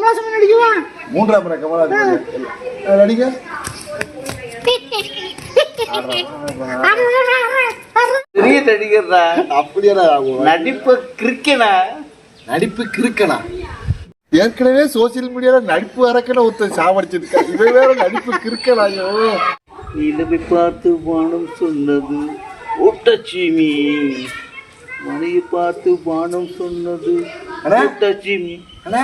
கமலாசன் நடிக்குவா மூன்றாம் முறை கமலா நடிக்க பெரிய நடிகர்டா அப்படியே நடிப்பு கிரிக்கனா நடிப்பு கிறுக்கனா? ஏற்கனவே சோசியல் மீடியால நடிப்பு அரக்கன ஒருத்தன் சாவடிச்சிருக்கா இவன் வேற நடிப்பு கிறுக்கனாயோ நிலவை பார்த்து வானம் சொன்னது ஊட்டச்சீமி. மணியை பார்த்து வானம் சொன்னது. ஊட்டச்சீமி. அண்ணா.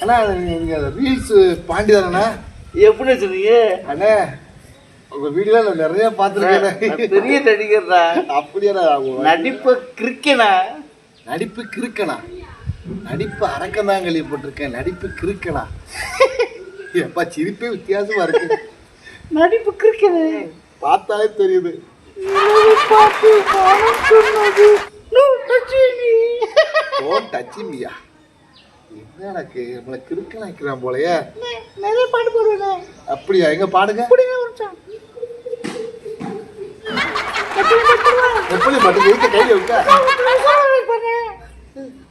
அண்ணா நீங்க ரீல்ஸ் பாண்டி தானே எப்படி சொன்னீங்க? அண்ணே உங்க வீடியோல நிறைய பார்த்துருக்கேன் பெரிய நடிகர்டா. அப்படியே நடிப்பு கிரிக்கனா நடிப்பு கிறுக்கனா நடிப்பு அரக்கம் தான் கேள்விப்பட்டிருக்கேன் நடிப்பு கிறுக்கனா எப்பா சிரிப்பே வித்தியாசமா இருக்கு. நடிப்பு கிரிக்கனு பார்த்தாலே தெரியுது. பார்த்து ஓ டச்சிமியா என்ன எனக்கு? நம்மளை கிறுக்கனா வைக்கிறான் போலயே. நிறைய பாட்டு போடுவேன். அப்படியா? எங்க பாடுங்க? எப்படி மட்டும் இருக்க கையில வைக்க?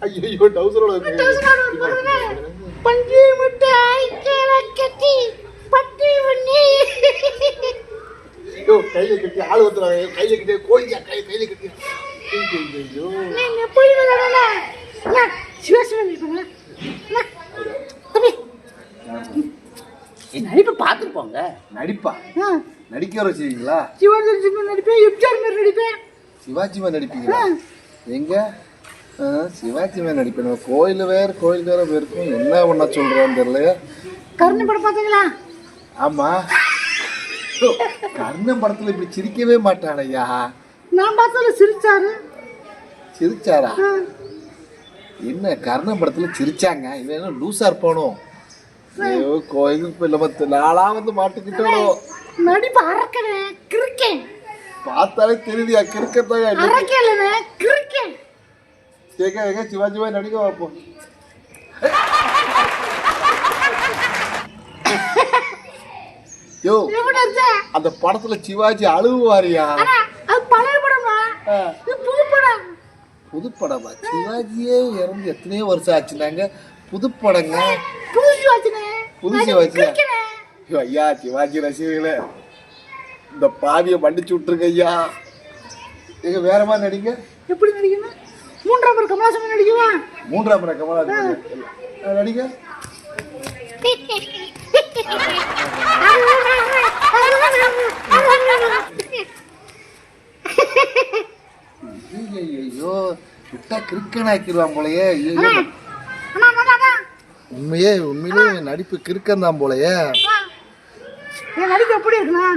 ஐயோ டவுசரோட பஞ்சு மிட்டாய் கட்டி பட்டி பண்ணி. ஐயோ கையில கட்டி ஆள் வந்துடுறாங்க கையில கட்டி கோழிக்கா கை கையில கட்டி ஐயோ, போய் நடிப்பை பார்த்துட்டு போங்க நடிப்பா நடிக்க வர வச்சுருக்கீங்களா சிவாஜி நடிப்பேன் எம்ஜிஆர் மாதிரி நடிப்பேன். சிவாஜி நடிப்பீங்களா? எங்க? சிவாஜி நடிப்பேன். கோயில் வேற கோயில் வேற போயிருக்கோம். என்ன பண்ண சொல்றான்னு தெரியல. கருணை படம் பார்த்தீங்களா? ஆமா. ஓ, கர்ணன் படத்துல இப்படி சிரிக்கவே மாட்டான் ஐயா நான் பார்த்ததுல சிரிச்சாரு. சிரிச்சாரா. என்ன கர்ணன் படத்துல சிரிச்சாங்க. இவன் என்ன லூசா இருப்பானோ? ஐயோ கோயிலுக்கு போய் பத்து நாளா வந்து மாட்டிக்கிட்டானோ? நடிப்பு அரக்கனே கிறுக்கேன். பார்த்தாலே தெரியுதியா கிறுக்கத்தான் அரக்கலனே கிறுக்கேன். கேட்க எங்க சிவாஜி பாய் நடிக்க பார்ப்போம் யோ? அந்த? படத்துல சிவாஜி அழுவாரியா அது பழைய படமா இது புது படம் புது படமா சிவாஜியே இறந்து எத்தனையோ வருஷம் ஆச்சுனாங்க புது படங்க புது? கிறுக்கனே. ஐயோ, சிவாஜி ரசிகர்களே இந்த பாவியை மன்னிச்சு விட்டுருங்க ஐயா எங்க வேற மாதிரி நடிங்க எப்படி நடிக்கணும் மூன்றாம் பேர் கமலாசன் நடிக்குவா மூன்றாம் முறை கமலா நடிங்க. நடிங்க ஐயோ விட்டா கிறுக்கன் ஆக்கிடுவான் போலயே. உண்மையே உண்மையிலே நடிப்பு கிறுக்கன் தான் போலயே. நடிப்பு எப்படி இருக்குண்ணா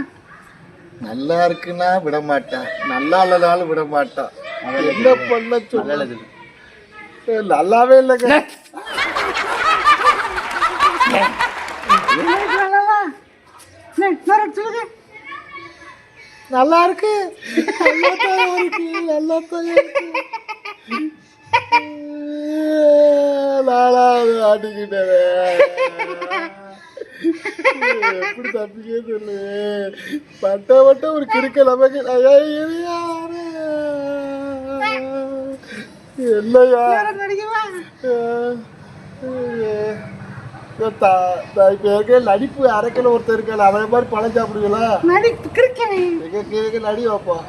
நல்லா இருக்குன்னா விட மாட்டான் நல்லா இல்லனாலும் விட மாட்டான் என்ன பண்ண சொல்ல. நல்லாவே இல்லைங்க. நல்லா இருக்கு. நல்லா தான் இருக்கு. நல்லா தான் இருக்கு. நாளா ஆட்டிக்கிட்டவே எப்படி தப்பிக்கே சொல்லு பட்ட பட்ட ஒரு கிறுக்க நமக்கு? இல்லையா நடிப்பு அரைக்கல ஒருத்தர் இருக்கல அவன் மாதிரி பழம் சாப்பிடுவீங்களா நடி வைப்போம்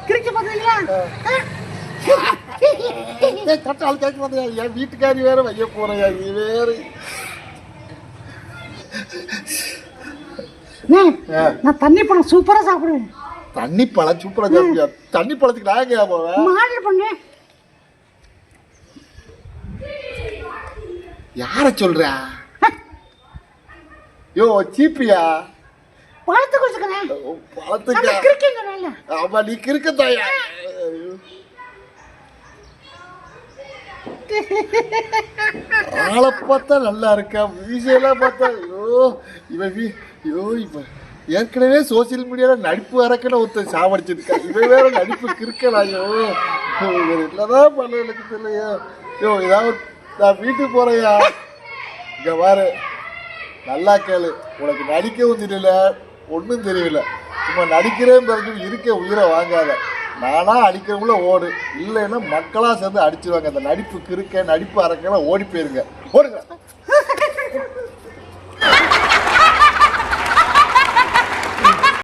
ஏய், தட்டால் கேட்க மாட்டியா? என் வீட்டுக்காரி வேற வைய போறையா? நீ வேற. நான் தண்ணி பழம் சூப்பரா சாப்பிடுவேன். தண்ணி பழம் சூப்பரா சாப்பிட்டியா? தண்ணி பழத்துக்கு நான் எங்கேயா போவேன்? ஆர்டர் பண்ணேன் யார சொல்ற? யோ சீப்பியா? பழத்துக்கு கிறுக்கங்க ஆமா நீ கிறுக்கத்தாயா? ஆளை பார்த்தா நல்லா இருக்கா? மியூசியெல்லாம் பார்த்தா ஐயோ இவன் வீ ஐயோ இவன் ஏற்கனவே சோசியல் மீடியாவில் நடிப்பு அரக்கன ஒருத்தன் சாவடிச்சிருக்கா. இவன் வேற நடிப்பு கிறுக்கலாயோ என்னதான் பண்ண எனக்கு தெரியலையோ. ஐயோ ஏதாவது நான் வீட்டுக்கு போறையா இங்க பாரு. நல்லா கேளு. உனக்கு நடிக்கவும் தெரியல ஒன்றும் தெரியல சும்மா நடிக்கிறேன் பிறகு இருக்க உயிரை வாங்காத. நானாக அடிக்கிறவங்கள ஓடு. இல்லைன்னா மக்களாக சேர்ந்து அடிச்சிருவாங்க. அந்த நடிப்பு கிறுக்க நடிப்பு அரக்கெல்லாம் ஓடி போயிருங்க. ஓடுங்க.